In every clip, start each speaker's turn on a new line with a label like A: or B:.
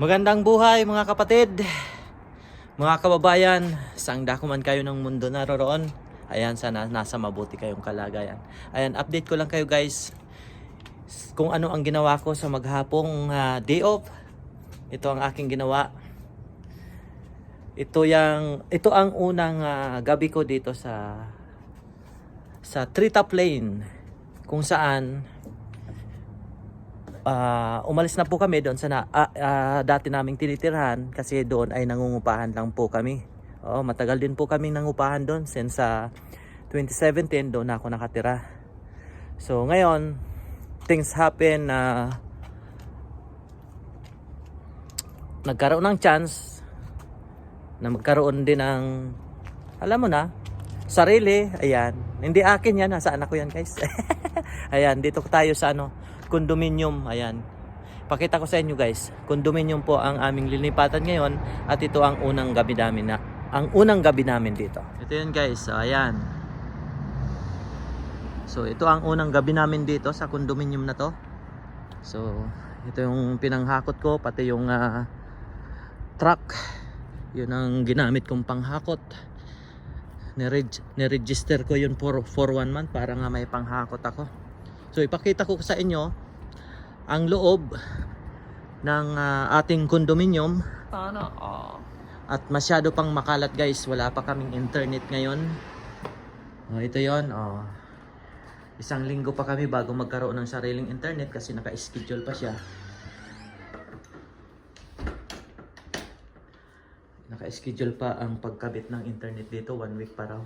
A: Magandang buhay mga kapatid, mga kababayan, saan dako man kayo ng mundo naroroon. Ayan, sana nasa mabuti kayong kalagayan. Ayan, update ko lang kayo guys kung ano ang ginawa ko sa maghapong ah, day off. Ito ang aking ginawa. Ito yang ito ang unang ah, gabi ko dito sa sa Treetop Lane kung saan Ah, umalis na po kami doon sa na, ah, ah, dati naming tinitirhan kasi doon ay nangungupahan lang po kami. Oo, matagal din po kami nangupahan doon since sa 2017 doon ako nakatira. So ngayon, things happen na nagkaroon ng chance na magkaroon din ng alam mo na, sarili, ayan. Hindi akin yan, nasa anak ko yan guys. ayan, dito tayo sa ano, condominium, ayan. Pakita ko sa inyo guys, condominium po ang aming lilipatan ngayon at ito ang unang gabi namin na ang unang gabi namin dito. Ito yun guys, so ayan. So ito ang unang gabi namin dito sa condominium na to. So ito yung pinanghakot ko pati yung ah, truck. Yun ang ginamit kong panghakot. Nireg- niregister ko yun for, for one month para nga may panghakot ako. So ipakita ko sa inyo ang loob ng ah, ating condominium
B: Sana all.
A: at masyado pang makalat guys. Wala pa kaming internet ngayon. Oh, ito yon. Oh. Isang linggo pa kami bago magkaroon ng sariling internet kasi naka-schedule pa siya. Naka-schedule pa ang pagkabit ng internet dito. One week pa raw.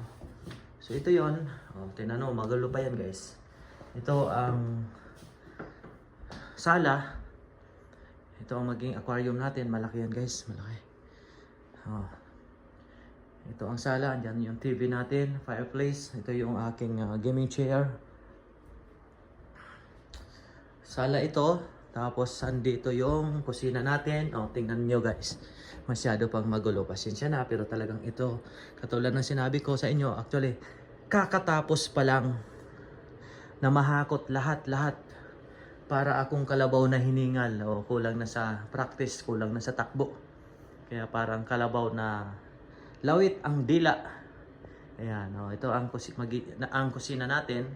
A: So ito yon. Oh, tinano, magulo pa yan guys. Ito ang sala. Ito ang maging aquarium natin. Malaki yan guys. Malaki. Oh. Ito ang sala. Andyan yung TV natin. Fireplace. Ito yung aking ah, gaming chair. Sala ito. Tapos andito yung kusina natin. O, tingnan nyo guys. Masyado pang magulo. Pasensya na. Pero talagang ito. Katulad ng sinabi ko sa inyo. Actually, kakatapos pa lang na mahakot lahat-lahat para akong kalabaw na hiningal o kulang na sa practice, kulang na sa takbo. Kaya parang kalabaw na lawit ang dila. Ayan, oh, ito ang, kusi, magi, na, ang kusina natin.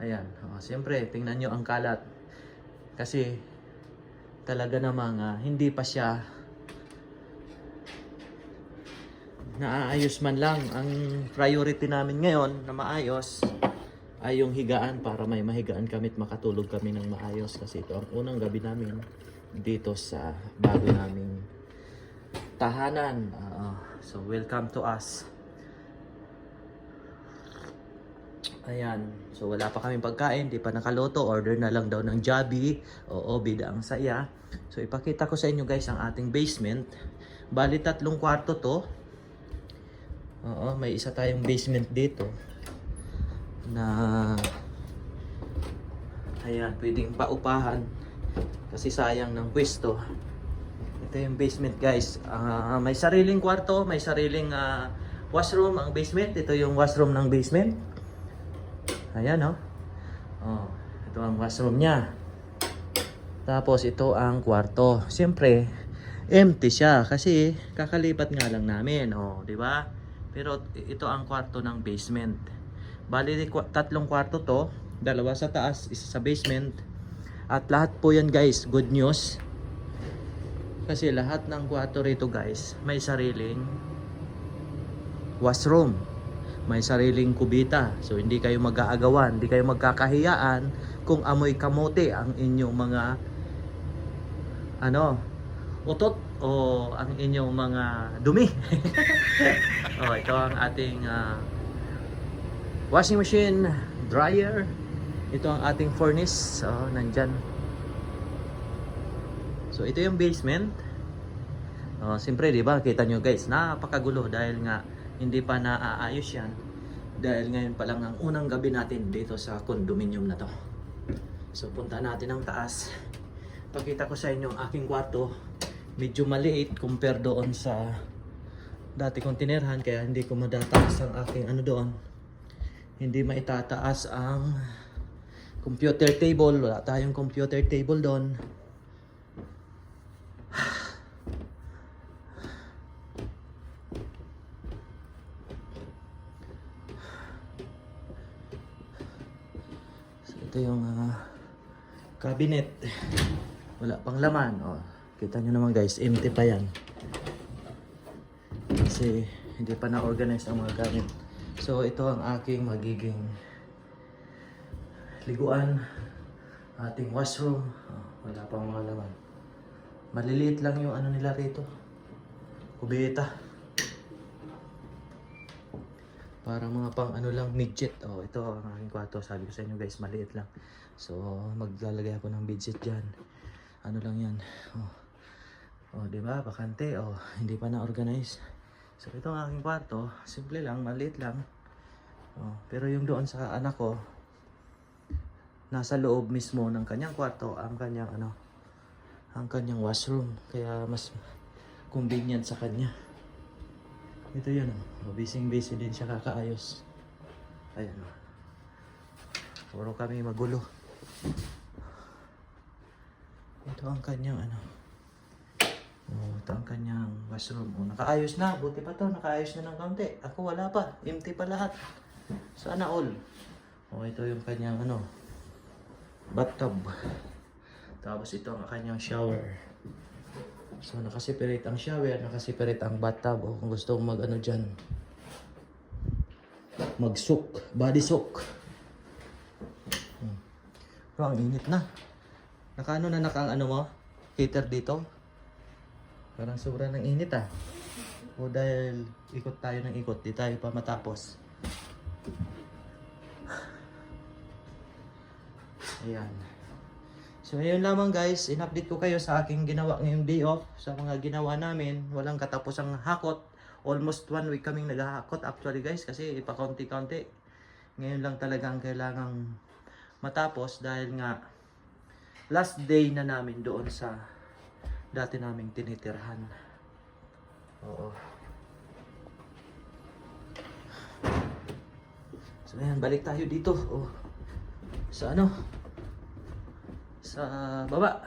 A: Ayan, oh, siyempre, tingnan nyo ang kalat. Kasi talaga namang ah, hindi pa siya naayos man lang. Ang priority namin ngayon na maayos ay yung higaan para may mahigaan kami at makatulog kami ng maayos kasi ito ang unang gabi namin dito sa bago naming tahanan. Oo. so welcome to us. Ayan. So wala pa kaming pagkain, di pa nakaloto, order na lang daw ng Jollibee. Oo, bida ang saya. So ipakita ko sa inyo guys ang ating basement. Bali tatlong kwarto to. Oo, may isa tayong basement dito na ayan, pwedeng paupahan kasi sayang ng pwesto. Ito yung basement guys. Ah, may sariling kwarto, may sariling ah, washroom ang basement. Ito yung washroom ng basement. Ayan oh. Oh, ito ang washroom niya. Tapos ito ang kwarto. Siyempre, empty siya kasi kakalipat nga lang namin, oh, 'di ba? Pero ito ang kwarto ng basement. Bali, tatlong kwarto to. Dalawa sa taas, isa sa basement. At lahat po yan guys, good news. Kasi lahat ng kwarto rito guys, may sariling washroom. May sariling kubita. So hindi kayo mag-aagawan, hindi kayo magkakahiyaan kung amoy kamote ang inyong mga ano, utot o ang inyong mga dumi. oh, ito ang ating ah, washing machine, dryer. Ito ang ating furnace. Oh, nandyan. So, ito yung basement. Oh, siyempre, di ba? Kita nyo guys, napakagulo dahil nga hindi pa naaayos yan. Dahil ngayon pa lang ang unang gabi natin dito sa condominium na to. So, punta natin ang taas. Pakita ko sa inyo ang aking kwarto. Medyo maliit compare doon sa dati kong tinerhan kaya hindi ko madataas ang aking ano doon hindi maitataas ang computer table. Wala tayong computer table doon. So, ito yung uh, cabinet. Wala pang laman. Oh. Kita nyo naman guys, empty pa yan. Kasi hindi pa na-organize ang mga gamit. So ito ang aking magiging liguan. Ating washroom. Oh, wala pang mga laman. Maliliit lang yung ano nila rito. Kubeta. Para mga pang ano lang, midget. Oh, ito ang aking kwarto. Sabi ko sa inyo guys, maliit lang. So, maglalagay ako ng midget dyan. Ano lang yan. Oh, oh di ba? Bakante. Oh, hindi pa na-organize. So, ito ang aking kwarto. Simple lang, maliit lang. Oh, pero yung doon sa anak ko, nasa loob mismo ng kanyang kwarto ang kanyang ano, ang kanyang washroom. Kaya mas convenient sa kanya. Ito yun, oh. busy-busy din siya kakaayos. Ayan. oh. Puro kami magulo. Ito ang kanyang ano. Oh, ito ang kanyang washroom. Oh, nakaayos na. Buti pa to. Nakaayos na ng kaunti. Ako wala pa. Empty pa lahat. Sana all. Oh, ito yung kanyang ano. Bathtub. Tapos ito ang kanyang shower. So nakaseparate ang shower, nakaseparate ang bathtub. O kung gusto mong mag ano dyan. Mag soak, body soak. Hmm. Pero ang init na. Nakaano na nakang ano mo? Heater dito? Parang sobra ng init ah. O dahil ikot tayo ng ikot, di tayo pa matapos. Ayan. So ayun lamang guys, in-update ko kayo sa aking ginawa ngayong day off. Sa mga ginawa namin, walang katapusang hakot. Almost one week kaming naghahakot actually guys kasi ipakonti-konti. Ngayon lang talaga ang kailangang matapos dahil nga last day na namin doon sa dati naming tinitirhan. Oo. So ayan, balik tayo dito. Oh. Sa ano? Sa baba.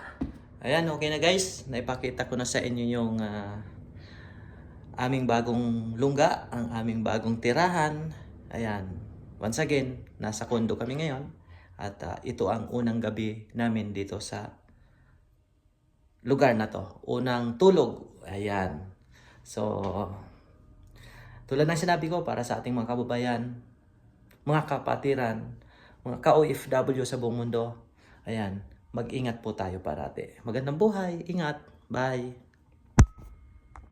A: Ayan, okay na guys. Naipakita ko na sa inyo yung ah, aming bagong lungga, ang aming bagong tirahan. Ayan. Once again, nasa kondo kami ngayon. At ah, ito ang unang gabi namin dito sa lugar na to. Unang tulog. Ayan. So, tulad ng sinabi ko para sa ating mga kababayan, mga kapatiran, mga ka-OFW sa buong mundo, ayan, mag-ingat po tayo parati. Magandang buhay, ingat, bye!